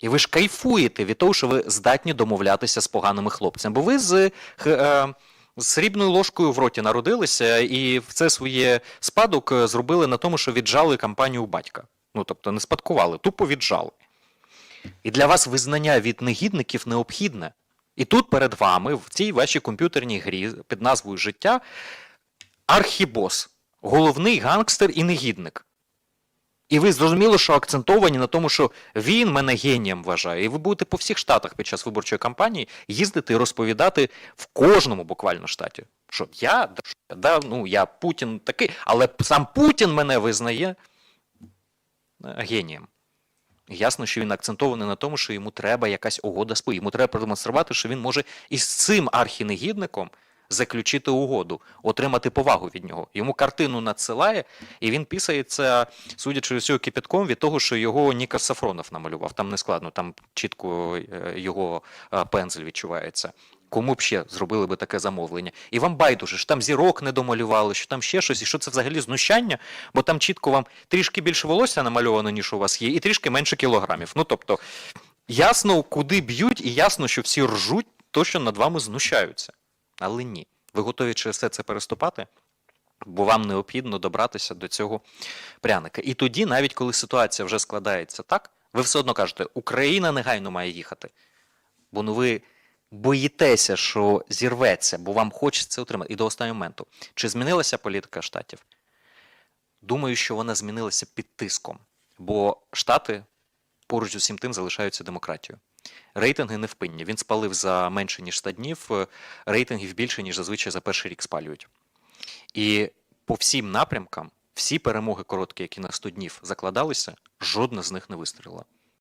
І ви ж кайфуєте від того, що ви здатні домовлятися з поганими хлопцями. Бо ви з, е, з срібною ложкою в роті народилися, і в це своє спадок е, зробили на тому, що віджали кампанію у батька. Ну тобто не спадкували, тупо віджали. І для вас визнання від негідників необхідне. І тут перед вами, в цій вашій комп'ютерній грі під назвою Життя, архібос, головний гангстер і негідник. І ви зрозуміло, що акцентовані на тому, що він мене генієм вважає. І ви будете по всіх штатах під час виборчої кампанії їздити і розповідати в кожному буквально штаті, що я, да, ну, я Путін такий, але сам Путін мене визнає е, генієм. Ясно, що він акцентований на тому, що йому треба якась угода Пу- Йому треба продемонструвати, що він може із цим архінегідником заключити угоду, отримати повагу від нього. Йому картину надсилає, і він писається, судячи з цього кипятком, від того, що його Нікас Сафронов намалював. Там не складно, там чітко е, його е, пензель відчувається. Кому б ще зробили би таке замовлення? І вам байдуже, що там зірок не домалювали, що там ще щось, і що це взагалі знущання, бо там чітко вам трішки більше волосся намальовано, ніж у вас є, і трішки менше кілограмів. Ну тобто, ясно, куди б'ють, і ясно, що всі ржуть, то що над вами знущаються. Але ні. Ви готові через все це переступати? Бо вам необхідно добратися до цього пряника. І тоді, навіть коли ситуація вже складається так, ви все одно кажете, Україна негайно має їхати. Бо ну ви боїтеся, що зірветься, бо вам хочеться отримати. І до останнього моменту. Чи змінилася політика штатів? Думаю, що вона змінилася під тиском, бо штати поруч з усім тим залишаються демократією. Рейтинги невпинні. Він спалив за менше ніж 100 днів, е, рейтингів більше, ніж зазвичай за перший рік спалюють. І по всім напрямкам, всі перемоги короткі, які на 100 днів закладалися, жодна з них не вистрілила.